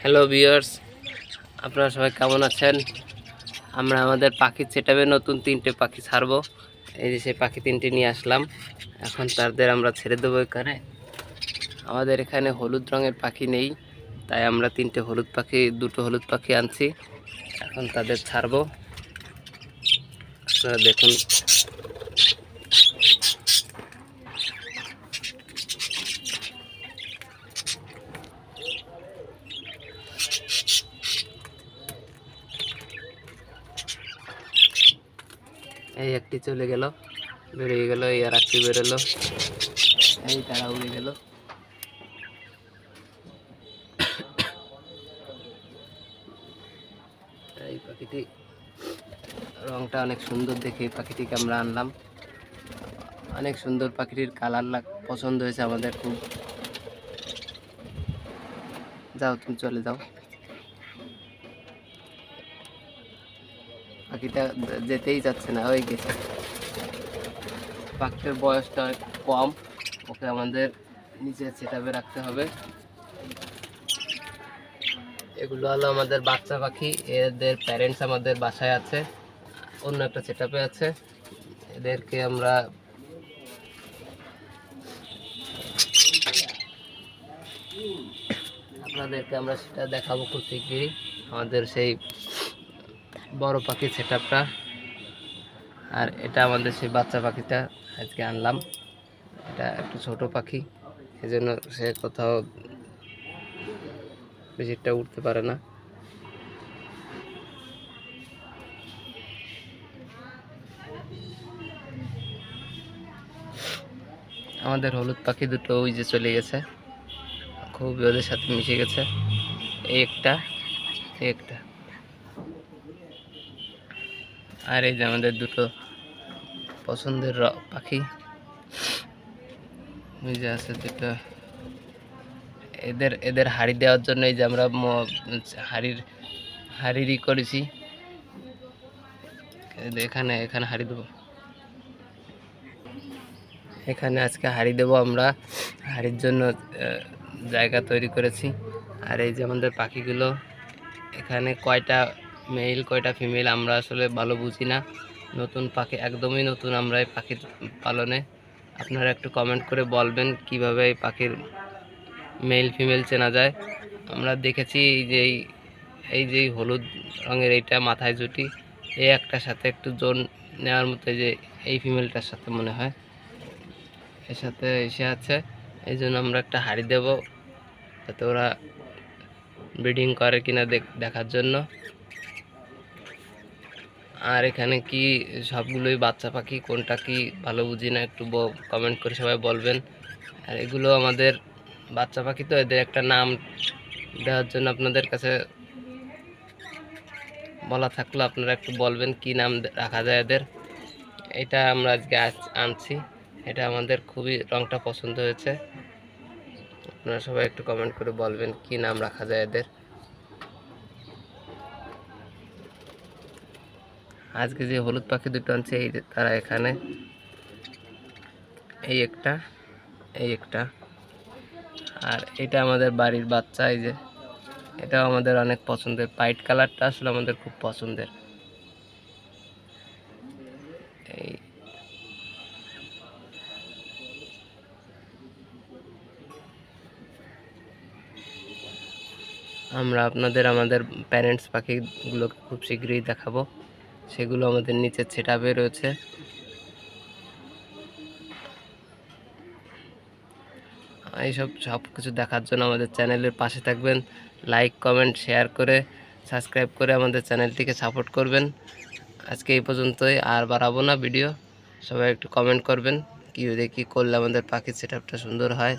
Hello viewers আপনারা সবাই কেমন আছেন? আমরা আমাদের পাখি সেটাবে নতুন তিনটে পাখি ছাড়বো। এই যে সেই পাখি তিনটে নিয়ে আসলাম। এখন তাদের আমরা ছেড়ে দেবো এখানে। আমাদের এখানে হলুদ রঙের পাখি নেই, তাই আমরা তিনটে হলুদ পাখি, দুটো হলুদ পাখি আনছি। এখন তাদের ছাড়বো। আপনারা দেখুন। এই একটি চলে গেল, বেরিয়ে গেল, এই আর একটি বেরোলো। এই তারা উড়ে গেল। এই পাখিটি, রংটা অনেক সুন্দর দেখে এই পাখিটিকে আমরা আনলাম। অনেক সুন্দর পাখিটির কালার লাগ, পছন্দ হয়েছে আমাদের খুব। যাও, তুমি চলে যাও। পাখিটা যেতেই যাচ্ছে না, ওই গেছে। পাখিটার বয়সটা কম, ওকে আমাদের নিচে সেটাবে রাখতে হবে। এগুলো হলো আমাদের বাচ্চা পাখি, এদের প্যারেন্টস আমাদের বাসায় আছে, অন্য একটা সেটাপে আছে। এদেরকে আমরা আপনাদেরকে আমরা সেটা দেখাবো খুব শিগগিরই। আমাদের সেই বড় পাখি সেট আর এটা আমাদের সেই বাচ্চা পাখিটা আজকে আনলাম। এটা একটু ছোট পাখি, এজন্য সে কোথাও বেশিটা উঠতে পারে না। আমাদের হলুদ পাখি দুটো ওই যে চলে গেছে। খুবই ওদের সাথে মিশে গেছে। একটা একটা। আর এই যে আমাদের দুটো পছন্দের পাখি। ওই যে আছে দুটো। এদের এদের হাড়ি দেওয়ার জন্য এই যে আমরা হাড়ির, হাড়িরই করেছি। এখানে এখানে হাড়ি দেবো। এখানে আজকে হাড়ি দেবো আমরা। হাড়ির জন্য জায়গা তৈরি করেছি। আর এই যে আমাদের পাখিগুলো, এখানে কয়টা মেল কয়টা ফিমেল আমরা আসলে ভালো বুঝি না। নতুন পাখি, একদমই নতুন আমরা এই পাখির পালনে। আপনারা একটু কমেন্ট করে বলবেন কীভাবে এই পাখির মেল ফিমেল চেনা যায়। আমরা দেখেছি যে, এই- যে হলুদ রঙের এইটা মাথায় জুটি এই একটার সাথে একটু জোন নেওয়ার মতো যে, এই ফিমেলটার সাথে মনে হয়। এর সাথে এসে আছে। এই জন্য আমরা একটা হাড়ি দেব, যাতে ওরা ব্রিডিং করে কিনা দেখ- দেখার জন্য। আর এখানে কি সবগুলোই বাচ্চা পাখি? কোনটা কি ভালো বুঝি না, একটু কমেন্ট করে সবাই বলবেন। আর এগুলো আমাদের বাচ্চা পাখি তো, এদের একটা নাম দেওয়ার জন্য আপনাদের কাছে বলা থাকল। আপনারা একটু বলবেন কি নাম রাখা যায় এদের। এটা আমরা আজকে আজ- আনছি। এটা আমাদের খুবই রংটা পছন্দ হয়েছে। আপনারা সবাই একটু কমেন্ট করে বলবেন কি নাম রাখা যায় এদের। আজকে যে হলুদ পাখি দুটো আনছে, এই তারা এখানে। এই একটা এই একটা। আর এটা আমাদের বাড়ির বাচ্চা, এই যে। এটাও আমাদের অনেক পছন্দের। পাইট কালারটা আসলে আমাদের খুব পছন্দের। এই। আমরা আপনাদের, আমাদের প্যারেন্টস পাখিগুলোকে খুব শীঘ্রই দেখাবো। সেগুলো আমাদের নিচে ছেটাবে রয়েছে এইসব সব কিছু দেখার জন্য আমাদের চ্যানেলের পাশে থাকবেন। লাইক কমেন্ট শেয়ার করে সাবস্ক্রাইব করে আমাদের চ্যানেলটিকে সাপোর্ট করবেন। আজকে এই পর্যন্তই, আর বাড়াবো না ভিডিও সবাই একটু কমেন্ট করবেন, কী দেখি করলে আমাদের পাখির সেট সুন্দর হয়।